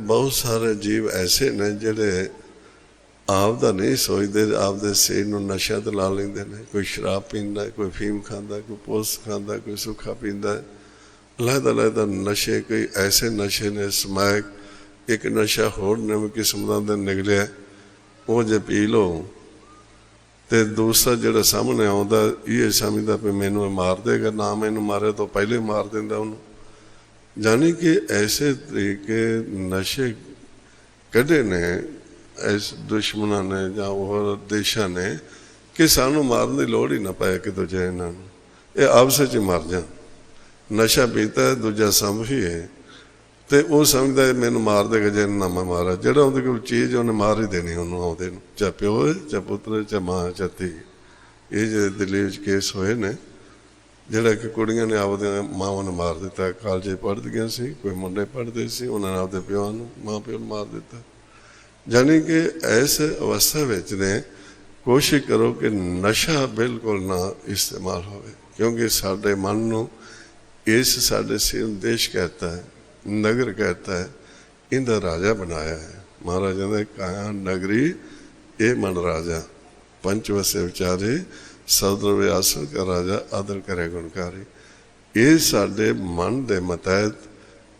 ਬਹੁਤ ਸਾਰੇ ਜੀਵ ਐਸੇ ਨੇ ਜਿਹੜੇ ਆਪ ਦਾ ਨਹੀਂ ਸੋਚਦੇ, ਆਪਦੇ ਸਰੀਰ ਨੂੰ ਨਸ਼ਾ ਤੇ ਲਾ ਲੈਂਦੇ ਨੇ। ਕੋਈ ਸ਼ਰਾਬ ਪੀਂਦਾ, ਕੋਈ ਫੀਮ ਖਾਂਦਾ, ਕੋਈ ਪੋਸ ਖਾਂਦਾ, ਕੋਈ ਸੁੱਖਾ ਪੀਂਦਾ। ਅਲੱਗ ਅਲੱਗ ਨਸ਼ੇ, ਕੋਈ ਐਸੇ ਨਸ਼ੇ ਨੇ, ਸਮੈਕ, ਇੱਕ ਨਸ਼ਾ ਹੋਰ ਨਵੇਂ ਕਿਸਮ ਦਾ ਅੰਦਰ ਨਿਕਲਿਆ, ਉਹ ਜੇ ਪੀ ਲਓ। ਤੇ ਦੂਸਰਾ ਜਿਹੜਾ ਸਾਹਮਣੇ ਆਉਂਦਾ, ਇਹ ਸਮਝਦਾ ਵੀ ਮੈਨੂੰ ਇਹ ਮਾਰ ਦੇਗਾ, ਨਾ ਮੈਨੂੰ ਮਾਰੇ ਤੋਂ ਪਹਿਲੇ ਮਾਰ ਦਿੰਦਾ ਉਹਨੂੰ। ਜਾਨੀ ਕਿ ਐਸੇ ਤਰੀਕੇ ਨਸ਼ੇ ਕੱਢੇ ਨੇ ਇਸ ਦੁਸ਼ਮਣਾਂ ਨੇ ਜਾਂ ਹੋਰ ਦੇਸ਼ਾਂ ਨੇ ਕਿ ਸਾਨੂੰ ਮਾਰਨ ਦੀ ਲੋੜ ਹੀ ਨਾ ਪਏ ਕਿ ਦੂਜੇ ਇਹਨਾਂ ਨੂੰ ਇਹ ਆਪਸ ਵਿੱਚ ਹੀ ਮਰ ਜਾਣ ਨਸ਼ਾ ਪੀਤਾ ਹੈ, ਦੂਜਾ ਸੰਭੀ ਹੈ ਤੇ ਉਹ ਸਮਝਦਾ ਮੈਨੂੰ ਮਾਰ ਦੇਗਾ ਜੇ ਨਾ ਮੈਂ ਮਾਰਾ ਜਿਹੜਾ ਉਹਦੇ ਕੋਲ ਚੀਜ਼ ਉਹਨੇ ਮਾਰ ਹੀ ਦੇਣੀ ਉਹਨੂੰ ਆਉਂਦੇ ਨੂੰ ਚਾ ਪਿਓ ਹੈ ਚਾ ਪੁੱਤਰ ਹੈ, ਚਾ ਮਾਂ ਚਾ ਧੀ ਇਹ ਜਿਹੜੇ ਦਿੱਲੀ ਵਿੱਚ ਕੇਸ ਹੋਏ ਨੇ ਜਿਹੜਾ ਕਿ ਕੁੜੀਆਂ ਨੇ ਆਪਦੇ ਮਾਵਾਂ ਨੂੰ ਮਾਰ ਦਿੱਤਾ, ਕਾਲਜੇ ਪੜ੍ਹਦੀਆਂ ਸੀ, ਕੋਈ ਮੁੰਡੇ ਪੜ੍ਹਦੇ ਸੀ, ਉਹਨਾਂ ਨੇ ਆਪਦੇ ਪਿਓ ਨੂੰ, ਮਾਂ ਪਿਓ ਨੂੰ ਮਾਰ ਦਿੱਤਾ। ਜਾਨੀ ਕਿ ਇਸ ਅਵਸਥਾ ਵਿੱਚ ਨੇ ਕੋਸ਼ਿਸ਼ ਕਰੋ ਕਿ ਨਸ਼ਾ ਬਿਲਕੁਲ ਨਾ ਇਸਤੇਮਾਲ ਹੋਵੇ, ਕਿਉਂਕਿ ਸਾਡੇ ਮਨ ਨੂੰ ਇਸ ਸਾਡੇ ਸਿਰ ਦੇਸ਼ ਕਹਤਾ ਹੈ, ਨਗਰ ਕਹਤਾ ਹੈ, ਇਹਦਾ ਰਾਜਾ ਬਣਾਇਆ ਹੈ। ਮਹਾਰਾਜਾ ਨੇ ਕਾਇਆ ਨਗਰੀ, ਇਹ ਮਨ ਰਾਜਾ। ਪੰਚ ਵਸੇ ਵਿਚਾਰੇ ਸਦਰ ਵਿਆਸਰ ਕਰ ਰਾਜਾ, ਆਦਰ ਕਰੇ ਗੁਣਕਾਰੀ। ਇਹ ਸਾਡੇ ਮਨ ਦੇ ਮਤਹਿਤ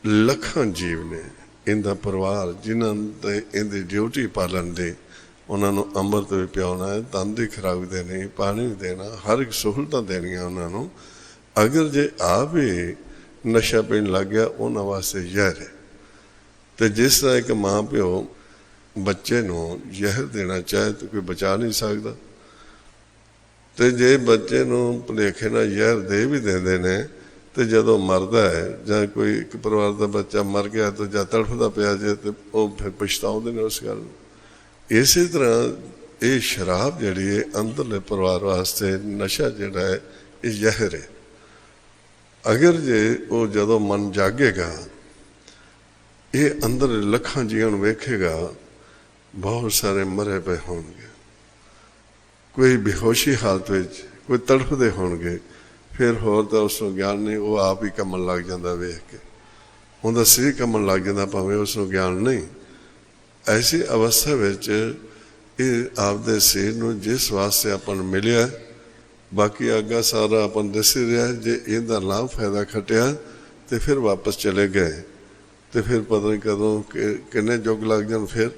ਲੱਖਾਂ ਜੀਵ ਨੇ। ਇਹਦਾ ਪਰਿਵਾਰ, ਜਿਨ੍ਹਾਂ 'ਤੇ ਇਹਦੀ ਡਿਊਟੀ ਪਾਲਣ ਦੇ, ਉਹਨਾਂ ਨੂੰ ਅੰਮ੍ਰਿਤ ਵੀ ਪਿਆਉਣਾ ਹੈ ਤਨ ਦੀ ਖੁਰਾਕ ਦੇਣੀ, ਪਾਣੀ ਵੀ ਦੇਣਾ, ਹਰ ਇੱਕ ਸਹੂਲਤਾਂ ਦੇਣੀਆਂ ਉਹਨਾਂ ਨੂੰ। ਅਗਰ ਜੇ ਆਪ ਹੀ ਨਸ਼ਾ ਪੀਣ ਲੱਗ ਗਿਆ, ਉਹਨਾਂ ਵਾਸਤੇ ਜ਼ਹਿਰ ਹੈ। ਤੇ ਜਿਸ ਤਰ੍ਹਾਂ ਇੱਕ ਮਾਂ ਪਿਓ ਬੱਚੇ ਨੂੰ ਜ਼ਹਿਰ ਦੇਣਾ ਚਾਹੇ ਤਾਂ ਕੋਈ ਬਚਾ ਨਹੀਂ ਸਕਦਾ। ਤੇ ਜੇ ਬੱਚੇ ਨੂੰ ਭੁਲੇਖੇ ਨਾਲ ਜ਼ਹਿਰ ਦੇ ਵੀ ਦਿੰਦੇ ਨੇ, ਤੇ ਜਦੋਂ ਮਰਦਾ ਹੈ, ਜਾਂ ਕੋਈ ਇੱਕ ਪਰਿਵਾਰ ਦਾ ਬੱਚਾ ਮਰ ਗਿਆ ਤਾਂ ਜਾਂ ਤੜਫਦਾ ਪਿਆ ਜੇ, ਤੇ ਉਹ ਫਿਰ ਪਛਤਾਉਂਦੇ ਨੇ ਉਸ ਗੱਲ ਨੂੰ। ਇਸੇ ਤਰ੍ਹਾਂ ਇਹ ਸ਼ਰਾਬ ਜਿਹੜੀ ਹੈ, ਅੰਦਰਲੇ ਪਰਿਵਾਰ ਵਾਸਤੇ ਨਸ਼ਾ ਜਿਹੜਾ ਹੈ, ਇਹ ਜ਼ਹਿਰ ਹੈ। ਅਗਰ ਜੇ ਉਹ ਜਦੋਂ ਮਨ ਜਾਗੇਗਾ, ਇਹ ਅੰਦਰ ਲੱਖਾਂ ਜੀਆਂ ਨੂੰ ਵੇਖੇਗਾ, ਬਹੁਤ ਸਾਰੇ ਮਰੇ ਪਏ ਹੋਣਗੇ। ਕੋਈ ਬੇਹੋਸ਼ੀ ਹਾਲਤ ਵਿੱਚ ਕੋਈ ਤੜਫਦੇ ਹੋਣਗੇ, ਫਿਰ ਹੋਰ ਤਾਂ ਉਸ ਨੂੰ ਗਿਆਨ ਨਹੀਂ, ਉਹ ਆਪ ਹੀ ਕੰਮਣ ਲੱਗ ਜਾਂਦਾ ਵੇਖ ਕੇ। ਉਹਦਾ ਸਰੀਰ ਕੰਮਣ ਲੱਗ ਜਾਂਦਾ, ਭਾਵੇਂ ਉਸ ਨੂੰ ਗਿਆਨ ਨਹੀਂ। ਐਸੀ ਅਵਸਥਾ ਵਿੱਚ ਇਹ ਆਪਦੇ ਸਰੀਰ ਨੂੰ ਜਿਸ ਵਾਸਤੇ ਆਪਾਂ ਨੂੰ ਮਿਲਿਆ, ਬਾਕੀ ਅੱਗਾ ਸਾਰਾ ਆਪਾਂ ਦੱਸ ਰਿਹਾ, ਜੇ ਇਹਦਾ ਲਾਭ ਫਾਇਦਾ ਖਟਿਆ, ਤੇ ਫਿਰ ਵਾਪਸ ਚਲੇ ਗਏ। ਤੇ ਫਿਰ ਪਤਾ ਨਹੀਂ ਕਦੋਂ ਕਿ- ਕਿੰਨੇ ਜੁਗ ਲੱਗ ਜਾਣ ਫਿਰ।